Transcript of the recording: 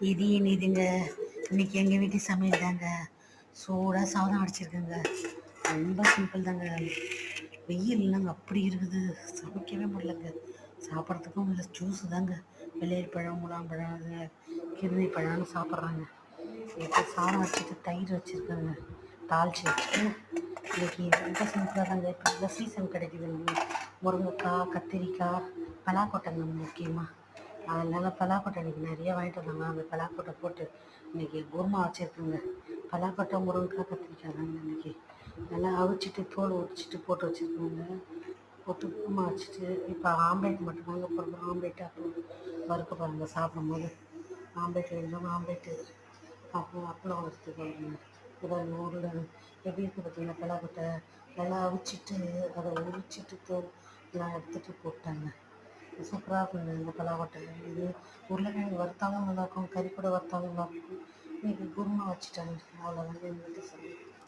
இது இதுங்க இன்னைக்கு எங்கள் வீட்டு சமையல் தாங்க. சூடாக சாதம் அடிச்சிருக்கேங்க ரொம்ப சிம்பிள் தாங்க. வெயில் இல்லைங்க. அப்படி இருக்குது. சமைக்கவே முடியலங்க. சாப்பிட்றதுக்கும் இல்லை. ஜூஸு தாங்க. வெள்ளையர் பழம் முலாம்பழம் அது பழம்னு சாப்பிட்றாங்க. இப்போ சாதம் வச்சுட்டு தயிர் வச்சுருக்கேங்க. தாளிச்சு வச்சுட்டு இன்னைக்கு ரொம்ப சிம்பிளாக தாங்க. இப்போ இந்த சீசன் கிடைக்குதுங்க. முருங்கைக்காய் கத்திரிக்காய் பலாக்கொட்டைங்க முக்கியமாக அதனால் பலாக்கொட்டை இன்றைக்கி நிறைய வாங்கிட்டு வந்தாங்க. அந்த பலாக்கொட்டை போட்டு இன்றைக்கி குருமா வச்சுருக்குங்க. பலாக்கொட்டை முருங்கைக்காய் கத்திரிக்காய் தாங்க இன்றைக்கி நல்லா அவிச்சிட்டு தோல் உரிச்சிட்டு போட்டு வச்சுருக்கோங்க. போட்டு குருமா வச்சுட்டு இப்போ ஆம்லேட் மட்டும்தாங்க போடுறோம் ஆம்லேட்டு அப்புறம் வறுக்க பாருங்க சாப்பிடும்போது ஆம்லேட் வேணும்? ஆம்லேட்டு. அப்புறம் அப்பளம் வறுத்து பாருங்க இதில் ஊரில் எப்படி இருக்குது பார்த்தீங்கன்னா பலாக்கொட்டை? நல்லா அவிச்சிட்டு அதை உரிச்சிட்டு தோல் எல்லாம் எடுத்துகிட்டு போட்டாங்க. சூப்பராக இருக்கும் இந்த பலாக்கொட்டை இது உருளைக்கிழங்கு வறுத்தாலும் நல்லாயிருக்கும் கறி கூட வறுத்தாலும் நல்லாயிருக்கும். இன்றைக்கி குருமா வச்சுட்டாங்க. அவ்வளோதான் எங்கள் வீட்டு சமையல்